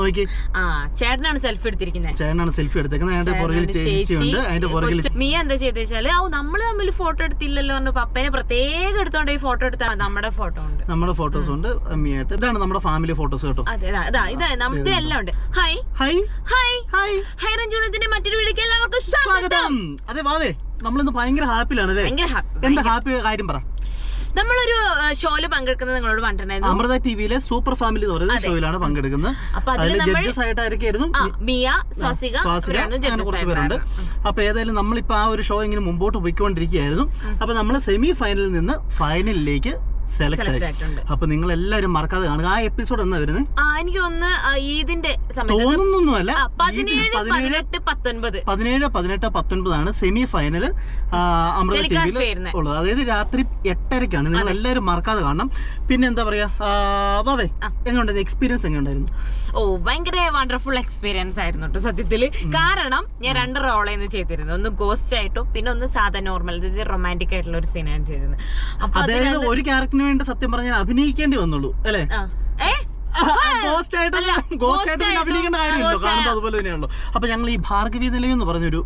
നോക്കി. ആ ചേട്ടനാണ് സെൽഫി എടുത്തിരിക്കുന്നത് ചേട്ടനാണ് സെൽഫി എടുത്തേക്കുന്നത്. അതിന്റെ പുറകിൽ ചേച്ചിയുണ്ട്. അതിന്റെ പുറകിൽ മീ എന്താ ചെയ്തെച്ചാൽ ഓ നമ്മൾ തമ്മിൽ ഫോട്ടോ എടുത്തില്ലല്ലോ പറഞ്ഞു പപ്പനെ പ്രത്യേകം എടുത്തോണ്ട് ഈ ഫോട്ടോ എടുത്താ നമ്മുടെ ഫോട്ടോ ഉണ്ട്. നമ്മുടെ ഫോട്ടോസ് ഉണ്ട് അമ്മിയായിട്ട്. ഇതാണ് നമ്മുടെ ഫാമിലി ഫോട്ടോസ് കേട്ടോ. അതെ ഇതാ, ഇതാ നമുക്ക് എല്ലാം ഉണ്ട്. Hi hi hi hi hi രഞ്ജുണത്തിന്റെ മറ്റൊരു വീഡിയോക്ക് എല്ലാവർക്കും സ്വാഗതം. അതെ വാവേ നമ്മളിന്ന് ഭയങ്കര ഹാപ്പിയിലാണ് അല്ലേ? എന്താ ഹാപ്പി കാര്യം പറ. നമ്മളൊരു ഷോയിൽ പങ്കെടുക്കുന്നത് നിങ്ങളോട് പറഞ്ഞിട്ടുണ്ടായിരുന്നു അമൃത ടിവിയിലെ സൂപ്പർ ഫാമിലി എന്ന് പറയുന്ന ഷോയിലാണ് പങ്കെടുക്കുന്നത്. അപ്പൊ അതിൽ ജഡ്ജസ് ആയിട്ടായിരിക്കും മിയ സ്വസിക അങ്ങനെ കുറച്ച് പേരുണ്ട്. അപ്പൊ ഏതായാലും നമ്മളിപ്പോ ആ ഒരു ഷോ ഇങ്ങനെ മുമ്പോട്ട് പോയിക്കൊണ്ടിരിക്കുകയായിരുന്നു. അപ്പൊ നമ്മൾ സെമി ഫൈനലിൽ നിന്ന് ഫൈനലിലേക്ക് സെലക്ട് ആയി ആയിട്ടുണ്ട്. അപ്പൊ നിങ്ങൾ എല്ലാവരും മറക്കാതെ കാണുക. ആ എപ്പിസോഡ് എന്നാ വരുന്നത് എനിക്ക് ഒന്ന് ഈദിന്റെ തോന്നുന്നൊന്നുമല്ല. പതിനേഴ് പതിനെട്ട് പത്തൊൻപതാണ് സെമി ഫൈനൽ അമൃത ടിവിയിൽ ഉള്ളത്. അതായത് രാത്രി എട്ടരക്കാണ് നിങ്ങൾ എല്ലാവരും മറക്കാതെ കാണണം. പിന്നെ എന്താ പറയാ? വാവേ എങ്ങനെയുണ്ടായിരുന്നു എക്സ്പീരിയൻസ് എങ്ങനെയുണ്ടായിരുന്നു ഓ ഭയങ്കര വണ്ടർഫുൾ എക്സ്പീരിയൻസ് ആയിരുന്നു കേട്ടോ സത്യത്തിൽ. കാരണം ഞാൻ രണ്ട് റോളേന്ന് ചെയ്തിരുന്നു ഒന്ന് ഗോസ്റ്റ് ആയിട്ടും പിന്നെ ഒന്ന് സാധാ നോർമൽ റൊമാന്റിക് ആയിട്ടുള്ള ഒരു സീനാണ് ചെയ്തിരുന്നത്. അപ്പൊ ഒരു ക്യാരക്ടറിന് വേണ്ടി സത്യം പറഞ്ഞാൽ അഭിനയിക്കേണ്ടി വന്നുള്ളൂ അല്ലേ? ഗോസ്റ്റ് ആയിട്ട് ഗോസ്റ്റ് ആയിട്ട് പിന്നെ ആയിട്ടും, അഭിനയിക്കേണ്ട ആ, കാണുമ്പോൾ അതുപോലെ തന്നെയാണല്ലോ. അപ്പൊ ഞങ്ങൾ ഈ ഭാർഗവി നിലയം എന്ന് പറഞ്ഞൊരു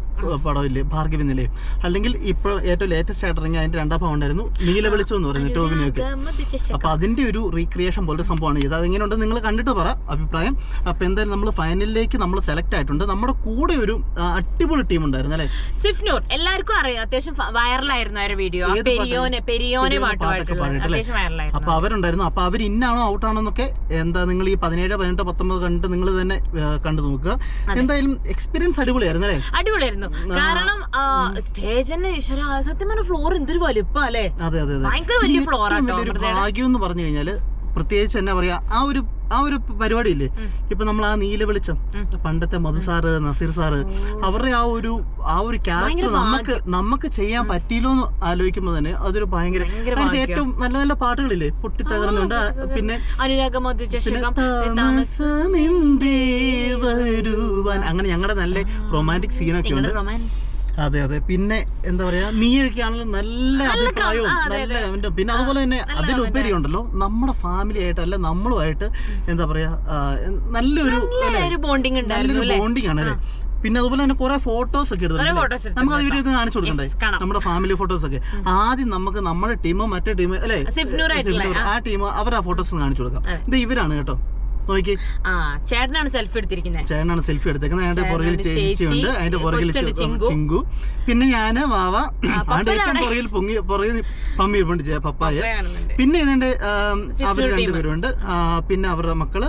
പടമില്ലേ? ഭാർഗവി നിലയം. അല്ലെങ്കിൽ ഇപ്പോൾ ഏറ്റവും ലേറ്റസ്റ്റ് ആയിട്ട് ഇറങ്ങിയ അതിന്റെ രണ്ടാം ഭാഗം ഉണ്ടായിരുന്നു നീല വെളിച്ചം എന്ന് പറയുന്നത് ഗമ്മതിച്ച അപ്പൊ അതിന്റെ ഒരു റീക്രിയേഷൻ പോലത്തെ സംഭവമാണ് ഇത്. അതെങ്ങനെയുണ്ട് നിങ്ങൾ കണ്ടിട്ട് പറ അഭിപ്രായം. അപ്പൊ എന്തായാലും നമ്മൾ ഫൈനലിലേക്ക് നമ്മൾ സെലക്ട് ആയിട്ടുണ്ട്. നമ്മുടെ കൂടെ ഒരു അടിപൊളി ടീം ഉണ്ടായിരുന്നു അല്ലേ? സിഫ്നൂർ എല്ലാവർക്കും അറിയാം. അത്യാവശ്യം വൈറലായിരുന്നു അവരുടെ വീഡിയോ പെരിയോനെ പെരിയോനെ പാട്ട് പാട്ടൊക്കെ പാടിയിട്ടല്ലേ? അപ്പൊ അവരുണ്ടായിരുന്നു. അപ്പൊ അവർ ഇന്നാണോ ഔട്ടാണോ എന്നൊക്കെ എന്താ നിങ്ങൾ ഈ പതിനേഴ് പതിനെട്ട് പത്തൊമ്പത് കണ്ട് നിങ്ങൾ തന്നെ കണ്ടു നോക്കുക. എന്തായാലും എക്സ്പീരിയൻസ് അടിപൊളിയായിരുന്നു അല്ലേ? അടിപൊളിയായിരുന്നു. കാരണം സ്റ്റേജിന് ഈശ്വര സത്യം പറഞ്ഞ ഫ്ലോർ എന്തൊരു വലുപ്പം അല്ലേ? അതെ അതെ അതെ. ഭയങ്കര വലിയ ഇനി ഫ്ലോർ ആണ് ആട്ടോ വലിയൊരു ഭാഗ്യം എന്ന് പറഞ്ഞു കഴിഞ്ഞാൽ പ്രത്യേകിച്ച് എന്നാ പറയാ ആ ഒരു ആ ഒരു പരിപാടി ഇല്ലേ ഇപ്പൊ നമ്മൾ ആ നീല വെളിച്ചം പണ്ടത്തെ മധു സാറ് നസീർ സാറ് അവരുടെ ആ ഒരു ആ ഒരു ക്യാരക്ടർ നമുക്ക് നമുക്ക് ചെയ്യാൻ പറ്റിയില്ലോ എന്ന് ആലോചിക്കുമ്പോൾ തന്നെ അതൊരു ഭയങ്കര ഏറ്റവും നല്ല നല്ല പാട്ടുകളില്ലേ? പൊട്ടിത്തകർന്നുണ്ട് പിന്നെ അങ്ങനെ ഞങ്ങളുടെ നല്ല റൊമാന്റിക് സീനൊക്കെ ഉണ്ട്. അതെ അതെ. പിന്നെ എന്താ പറയാ മീയൊക്കെ ആണെങ്കിലും നല്ല അഭിപ്രായവും നല്ല അവന്റെ പിന്നെ അതുപോലെ തന്നെ അതിലുപരി ഉണ്ടല്ലോ നമ്മുടെ ഫാമിലി ആയിട്ട് ആയിട്ടല്ല നമ്മളുമായിട്ട് എന്താ പറയാ നല്ലൊരു ബോണ്ടിങ് നല്ലൊരു ബോണ്ടിങ് ആണ് അല്ലേ? പിന്നെ അതുപോലെ തന്നെ കുറെ ഫോട്ടോസ് ഒക്കെ എടുത്തിട്ടുണ്ട് നമുക്ക് അത് ഇവർ കാണിച്ചു കൊടുക്കണ്ടേ? നമ്മുടെ ഫാമിലി ഫോട്ടോസ് ഒക്കെ. ആദ്യം നമുക്ക് നമ്മുടെ ടീമോ മറ്റേ ടീമോ അല്ലേ? ആ. ടീം അവർ ആ ഫോട്ടോസ് കാണിച്ചു കൊടുക്കാം. ഇത് ഇവരാണ് കേട്ടോ. നോക്കി. ആ ചേട്ടനാണ് സെൽഫി എടുത്തിരിക്കുന്നത് ചേട്ടനാണ് സെൽഫി എടുത്തേക്കുന്നത്. അതിന്റെ പുറകിൽ ചേച്ചിയുണ്ട് ചേച്ചി, അതിന്റെ പുറകിൽ ചിങ്കു. പിന്നെ ഞാൻ വാവ. അതിന്റെ ഏറ്റവും. പുറകിൽ പൊങ്ങി പുറകിൽ പമ്മി ഇരിപ്പുണ്ട് പപ്പായ. പിന്നെ ഇതിന്റെ അവർ. രണ്ടുപേരുണ്ട്. പിന്നെ അവരുടെ മക്കൾ.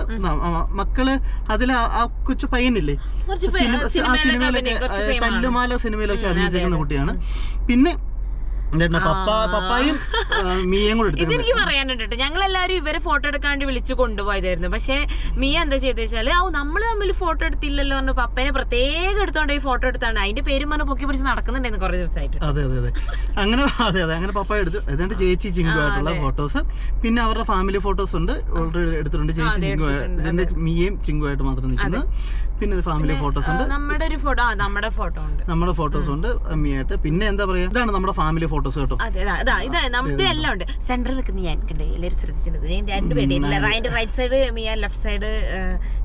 മക്കൾ അതിൽ ആ കൊച്ചു പയ്യനില്ലേ? ആ സിനിമയിലൊക്കെ. തല്ലുമാല സിനിമയിലൊക്കെ അഭിനയിച്ചിരിക്കുന്ന കുട്ടിയാണ്. പിന്നെ പപ്പായും കൂടെ ഇതെനിക്ക് പറയാനുണ്ട് ഞങ്ങൾ എല്ലാവരും ഇവരെ ഫോട്ടോ എടുക്കാണ്ട് വിളിച്ചു കൊണ്ടുപോയതായിരുന്നു. പക്ഷെ മിയ എന്താ ചെയ്തെച്ചാൽ ഓ നമ്മൾ തമ്മിൽ ഫോട്ടോ എടുത്തില്ലല്ലോ പറഞ്ഞു പപ്പനെ പ്രത്യേകം എടുത്തോണ്ട് ഈ ഫോട്ടോ എടുത്താണ്. അതിന്റെ പേരും പറഞ്ഞു പൊക്കി പിടിച്ച് നടക്കുന്നുണ്ടായിരുന്നു കുറെ ദിവസമായിട്ട്. അതെ അതെ അതെ. അങ്ങനെ അതെ അതെ. അങ്ങനെ പപ്പ എടുത്തു ഏതാണ്ട് ചേച്ചി ചിങ്കു ആയിട്ടുള്ള ഫോട്ടോസ്. പിന്നെ അവരുടെ ഫാമിലി ഫോട്ടോസ് ഉണ്ട്. ഓൾറെഡി എടുത്തിട്ടുണ്ട് ചേച്ചി ചിങ്കു ഇതിന്റെ മീയും ചിങ്കു ആയിട്ട് മാത്രം നിൽക്കുന്നത്. പിന്നെ ഫാമിലി ഫോട്ടോസ് ഉണ്ട്. നമ്മുടെ ഒരു ഫോട്ടോ നമ്മുടെ ഫോട്ടോ ഉണ്ട്. നമ്മുടെ ഫോട്ടോസ് ഉണ്ട് അമ്മിയായിട്ട് പിന്നെ എന്താ പറയാ ഇതാണ് നമ്മുടെ ഫാമിലി ഫോട്ടോസ് കേട്ടോ. നമുക്ക് എല്ലാം ഉണ്ട്. സെന്ററിൽ നിൽക്കുന്ന ഞാൻ കണ്ടേ എല്ലാവരും ശ്രദ്ധിച്ചിട്ടുണ്ട് ഞാൻ രണ്ടുപേരുടെ അതിന്റെ റൈറ്റ് സൈഡ് മിയ ലെഫ്റ്റ് സൈഡ്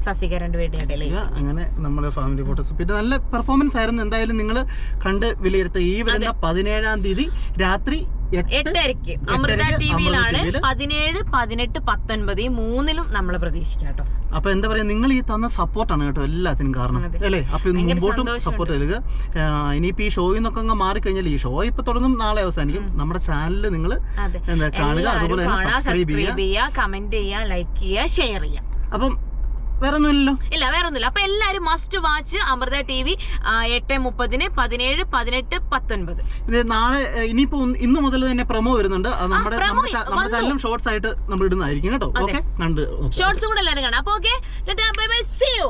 സസിക രണ്ട് ഇടയിൽ ഇല്ല, അങ്ങനെ നമ്മുടെ ഫാമിലി ഫോട്ടോസ് പിന്നെ നല്ല പെർഫോമൻസ് ആയിരുന്നു. എന്തായാലും നിങ്ങൾ കണ്ട് വിലയിരുത്തുക ഈ വരുന്ന പതിനേഴാം തീയതി രാത്രി എട്ടരയ്ക്ക്. അമൃത ടിവിയിലാണ്. പതിനേഴ് പതിനെട്ട് പത്തൊൻപത് ഈ മൂന്നിലും നമ്മൾ പ്രതീക്ഷിക്കാം കേട്ടോ. അപ്പൊ എന്താ പറയാ നിങ്ങൾ ഈ തന്ന സപ്പോർട്ടാണ് കേട്ടോ എല്ലാത്തിനും കാരണം. അല്ലേ? അപ്പൊ മുമ്പോട്ടും സപ്പോർട്ട് ആ, ഇനിയിപ്പോ ഈ ഷോയിൽ നിന്നൊക്കെ അങ്ങ് മാറിക്കഴിഞ്ഞാൽ ഈ ഷോ ഇപ്പൊ തുടങ്ങും നാളെ അവസാനിക്കും. നമ്മുടെ ചാനലിൽ നിങ്ങൾ എന്താ കാണുക അതുപോലെ ചെയ്യുക. സബ്സ്ക്രൈബ് ചെയ്യുക കമന്റ് ചെയ്യുക ലൈക്ക് ചെയ്യുക ഷെയർ ചെയ്യുക. അപ്പം വേറെ ഒന്നുമില്ലല്ലോ ഇല്ല വേറൊന്നുമില്ല. അപ്പൊ എല്ലാരും must watch Amrita T V എട്ട് മുപ്പതിന് പതിനേഴ് പതിനെട്ട് പത്തൊൻപത്. നാളെ ഇനിയിപ്പോ ഇന്ന് മുതൽ തന്നെ പ്രൊമോ വരുന്നുണ്ട്. നമ്മുടെ നമ്മുടെ. ചാനലും ഷോർട്സ് ആയിട്ട് നമ്മൾ ഇടുന്നതായിരിക്കും കേട്ടോ. ഓക്കെ കണ്ട്. ഷോർട്സ് കൂടെ എല്ലാവരും കാണാം. അപ്പൊ okay bye bye see you